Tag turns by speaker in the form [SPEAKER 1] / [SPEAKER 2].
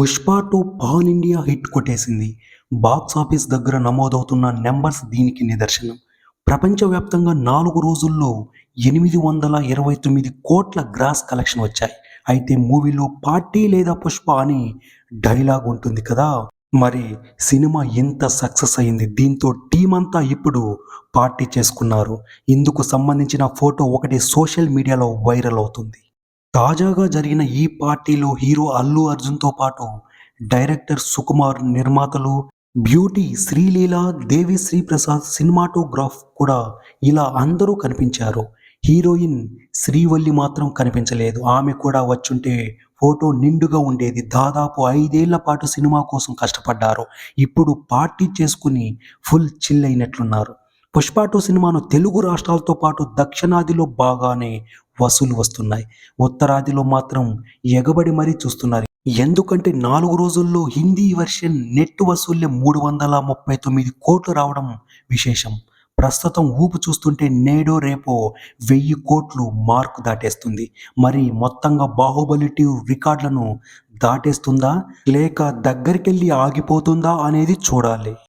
[SPEAKER 1] Pushpa two pan India hit కొట్టేసింది. Box office దగ్గర నమోదవుతున్న నెంబర్స్ దీనికి నిదర్శనం. ప్రపంచవ్యాప్తంగా నాలుగు రోజుల్లో ఎనిమిది వందల ఇరవై తొమ్మిది కోట్ల గ్రాస్ కలెక్షన్ వచ్చాయి. అయితే మూవీలో పార్టీ లేదా పుష్ప అని డైలాగ్ ఉంటుంది కదా? మరి సినిమా ఎంత సక్సెస్ అయింది? దీంతో టీం అంతా ఇప్పుడు పార్టీ చేసుకున్నారు. ఇందుకు సంబంధించిన ఫోటో ఒకటి సోషల్ మీడియాలో వైరల్ అవుతుంది. తాజాగా జరిగిన ఈ పార్టీలో హీరో అల్లు అర్జున్తో పాటు డైరెక్టర్ సుకుమార్ నిర్మాతలు బ్యూటీ శ్రీలీల దేవి శ్రీప్రసాద్ సినిమాటోగ్రాఫ్ కూడా ఇలా అందరూ కనిపించారు. హీరోయిన్ శ్రీవల్లి మాత్రం కనిపించలేదు. ఆమె కూడా వచ్చుంటే ఫోటో నిండుగా ఉండేది. దాదాపు ఐదేళ్ళ పాటు సినిమా కోసం కష్టపడ్డారు. ఇప్పుడు పార్టీ చేసుకుని ఫుల్ చిల్ అయినట్లున్నారు. పుష్ప టూ సినిమాను తెలుగు రాష్ట్రాలతో పాటు దక్షిణాదిలో బాగానే వసూలు వస్తున్నాయి. ఉత్తరాదిలో మాత్రం ఎగబడి మరీ చూస్తున్నారు. ఎందుకంటే నాలుగు రోజుల్లో హిందీ వెర్షన్ నెట్ వసూళ్ళే మూడు వందల ముప్పై తొమ్మిది కోట్లు రావడం విశేషం. ప్రస్తుతం ఊపు చూస్తుంటే నేడో రేపో వెయ్యి కోట్లు మార్కు దాటేస్తుంది. మరి మొత్తంగా బాహుబలి టూ రికార్డులను దాటేస్తుందా? లేక దగ్గరికెళ్ళి ఆగిపోతుందా అనేది చూడాలి.